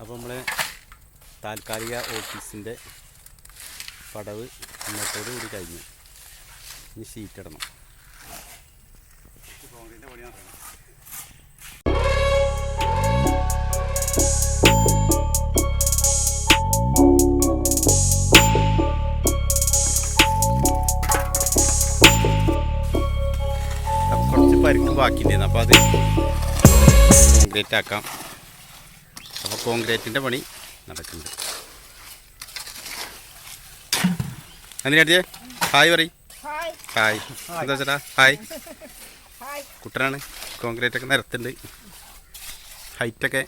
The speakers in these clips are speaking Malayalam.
അപ്പോൾ നമ്മൾ താൽക്കാലിക ഓഫീസിന്റെ പടവ് ഇന്നത്തോടു കൂടി കഴിഞ്ഞു. ഇനി ഷീറ്റ് ഇടണം. അപ്പോൾ കുറച്ച് പരിക്ക് ബാക്കിയുണ്ടായിരുന്നു. അപ്പോൾ അത് കംപ്ലീറ്റ് ആക്കാം. കോൺക്രീറ്റിന്റെ പണി നടക്കുന്നത് എന്തിനാട്ടിയേ? ഹായ് പറയും. ഹായ്. ഹായ്. എന്താ ചേട്ടാ? ഹായ്. ഹായ്. കുട്ടനാണ്. കോൺക്രീറ്റ് ഒക്കെ നിരത്തുണ്ട്. ഹൈറ്റൊക്കെ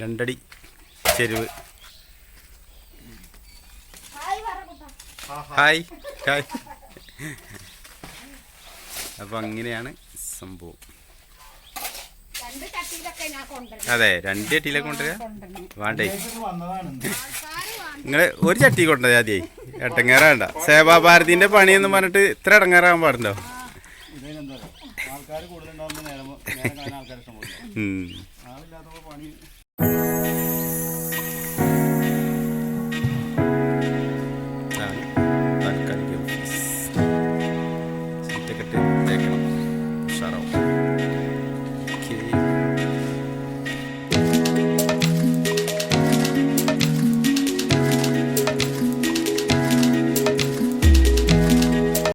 രണ്ടടി ചെരുവ്. Hi hi. അപ്പോൾ അങ്ങനെയാണ് സംഭവം രണ്ട് ചട്ടിയിലൊക്കെ ഞാൻ കൊണ്ടുവരും അതെ രണ്ട് ചട്ടിയിലൊക്കെ കൊണ്ടുവരിക? കൊണ്ടുവരണം. വേണ്ടേ? നിങ്ങൾ നിങ്ങൾ ഒരു ചട്ടി കൊണ്ടുവരാ ആദ്യേ എട്ടങ്ങേറാണ്ട സേവാഭാരതിന്റെ പണിയെന്ന് പറഞ്ഞിട്ട് ഇത്ര എടങ്ങേറാൻ പാടുണ്ടോ? ആൾക്കാർ കൂടുതലുണ്ടാവുമ്പോൾ നേരം നേരം കാണാൻ ആൾക്കാർ ഇഷ്ടം